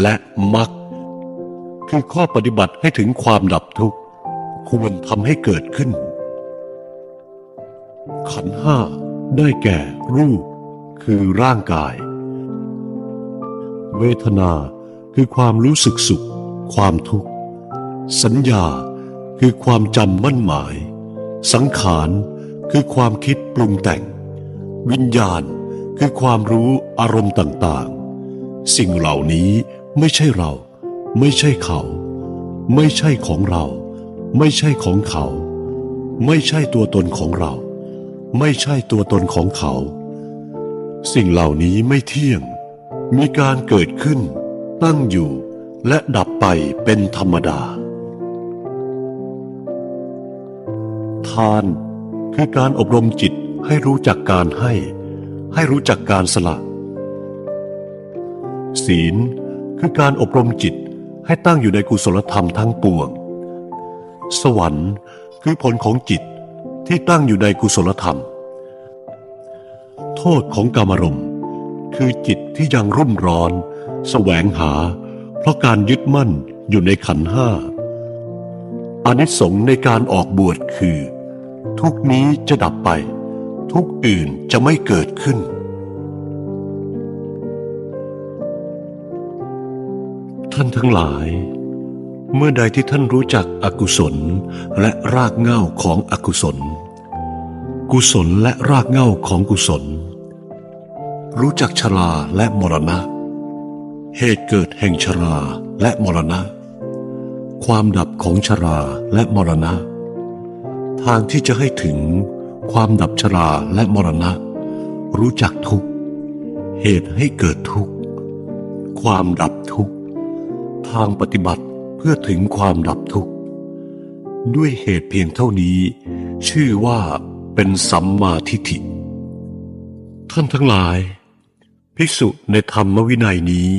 และมรรคคือข้อปฏิบัติให้ถึงความดับทุกข์ ควรทำให้เกิดขึ้น ขันห้าได้แก่รูปคือร่างกาย เวทนาคือความรู้สึกสุข ความทุกข์ สัญญาคือความจำมั่นหมาย สังขารคือความคิดปรุงแต่ง วิญญาณคือความรู้อารมณ์ต่างๆ สิ่งเหล่านี้ ไม่ใช่เรา ไม่ใช่เขา ไม่ใช่ของเรา ไม่ใช่ของเขา ไม่ใช่ตัวตนของเรา ไม่ใช่ตัวตนของเขา สิ่งเหล่านี้ไม่เที่ยง มีการเกิดขึ้น ตั้งอยู่และดับไปเป็นธรรมดา ทานคือการอบรมจิตให้รู้จักการให้ ให้รู้จักการสละ ศีล คือการอบรมจิตให้ตั้งอยู่ในกุศลธรรมทั้งปวง สวรรค์คือผลของจิตที่ตั้งอยู่ในกุศลธรรม โทษของกามรมคือจิตที่ยังรุ่มร้อนแสวงหา เพราะการยึดมั่นอยู่ในขันห้าอานิสงส์ในการออกบวชคือ ทุกนี้จะดับไป ทุกอื่นจะไม่เกิดขึ้น ท่านทั้งหลาย เมื่อใดที่ท่านรู้จักอกุศลและรากเหง้าของอกุศล กุศลและรากเหง้าของกุศล รู้จักชราและมรณะ เหตุเกิดแห่งชราและมรณะ ความดับของชราและมรณะ ทางที่จะให้ถึงความดับชราและมรณะ รู้จักทุกเหตุให้เกิดทุกความดับทุกข์ ทางปฏิบัติเพื่อถึงความดับทุกข์ ด้วยเหตุเพียงเท่านี้ ชื่อว่าเป็นสัมมาทิฏฐิ ท่านทั้งหลาย ภิกษุในธรรมวินัยนี้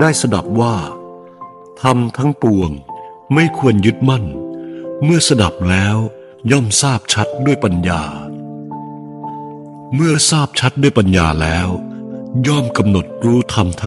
ได้สดับว่าธรรมทั้งปวงไม่ควรยึดมั่น เมื่อสดับแล้วย่อมทราบชัดด้วยปัญญา เมื่อทราบชัดด้วยปัญญาแล้ว ย่อมกำหนดรู้ธรรมทั้ง